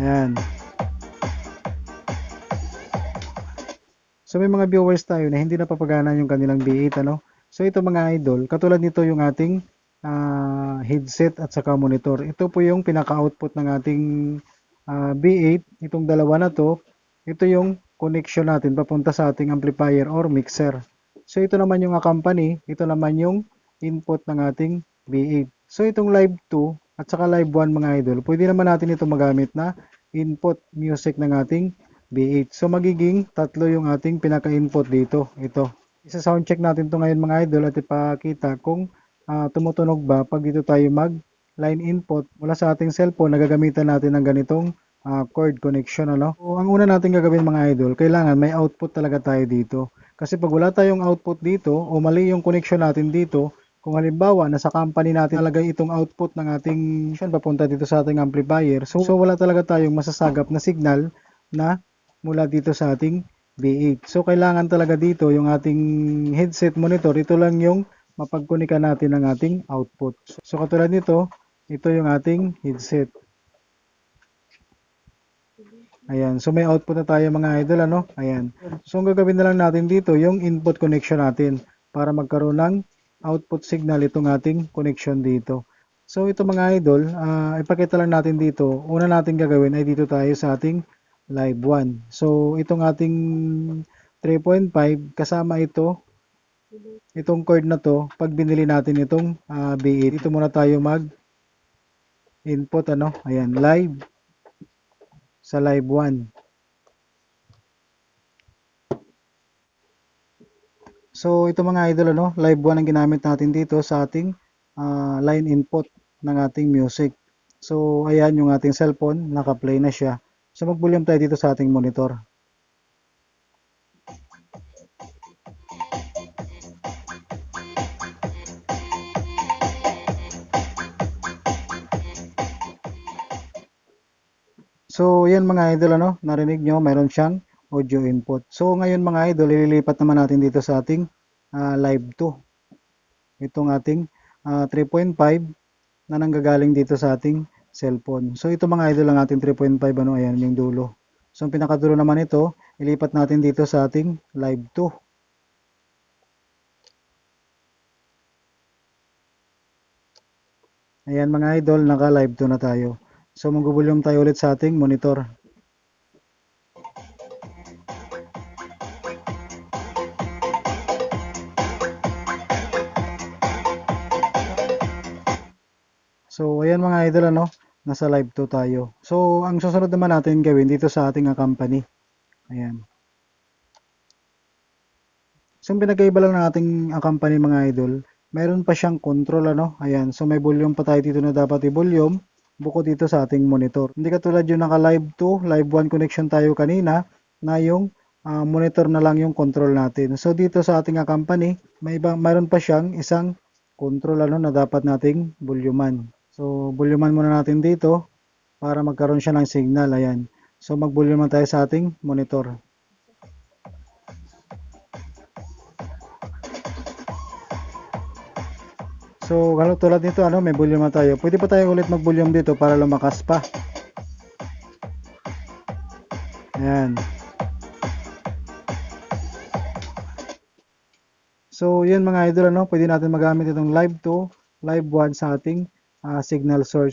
Ayan. So may mga viewers tayo na hindi napapagana yung kanilang B8 ano. So ito mga idol, katulad nito yung ating ah, headset at saka monitor. Ito po yung pinaka-output ng ating ah, B8. Itong dalawa na to, ito yung connection natin papunta sa ating amplifier or mixer. So ito naman yung company, ito naman yung input ng ating B8. So itong live 2 at saka live 1 mga idol, pwede naman natin ito magamit na input music ng ating B8. So magiging tatlo yung ating pinaka-input dito. Ito. Isa sound check natin to ngayon mga idol at ipakita kung ah, tumutunog ba pag dito tayo mag line input mula sa ating cellphone nagagamitan natin ng ganitong ah, cord connection ano. So, ang una natin gagawin mga idol, kailangan may output talaga tayo dito. Kasi pag wala tayong output dito o mali yung connection natin dito, kung halimbawa nasa company natin nalagay itong output ng ating siyan papunta dito sa ating amplifier. So, so wala talaga tayong masasagap na signal na mula dito sa ating B8. So kailangan talaga dito yung ating headset monitor, ito lang yung mapagkunika natin ng ating output. So katulad nito, ito yung ating headset. Ayan, so may output na tayo mga idol ano? Ayan. So ang gagawin na lang natin dito yung input connection natin para magkaroon ng output signal itong ating connection dito. So ito mga idol, ah, ipakita lang natin dito. Una natin gagawin ay dito tayo sa ating live 1. So itong ating 3.5 kasama ito itong cord na to pag binili natin itong ah, B8 ito muna tayo mag input ano ayan live sa live 1 so ito mga idol ano live 1 ang ginamit natin dito sa ating ah, line input ng ating music so ayan yung ating cellphone naka-play na siya So mag-volume tayo dito sa ating monitor. So yan mga idol ano, narinig nyo, mayroon siyang audio input. So ngayon mga idol, ililipat naman natin dito sa ating ah, live 2. Itong ating ah, 3.5 na nanggagaling dito sa ating cellphone. So ito mga idol ang ating 3.5 ano ayan yung dulo. So ang pinakadulo naman ito, ilipat natin dito sa ating live 2. Ayan mga idol, naka live 2 na tayo. So mag-volume tayo ulit sa ating monitor. So, ayan mga idol, ano, nasa live 2 tayo. So, ang susunod naman natin gawin dito sa ating company. Ayan. So, pinagkaiba lang ng ating company mga idol, meron pa siyang control, ano. Ayan. So, may volume pa tayo dito na dapat i-volume bukod dito sa ating monitor. Hindi katulad yung naka live 2, live 1 connection tayo kanina na yung ah, monitor na lang yung control natin. So, dito sa ating company, may ibang, mayroon pa siyang isang control ano na dapat nating voluman. So, voluman muna natin dito para magkaroon siya ng signal. Ayan. So, mag-volume tayo sa ating monitor. So, ano tulad nito, ano, may volume tayo. Pwede pa tayo ulit mag-volume dito para lumakas pa. Ayan. So, yan mga idol, ano, pwede natin magamit itong live 2, live 1 sa ating Uh, signal source.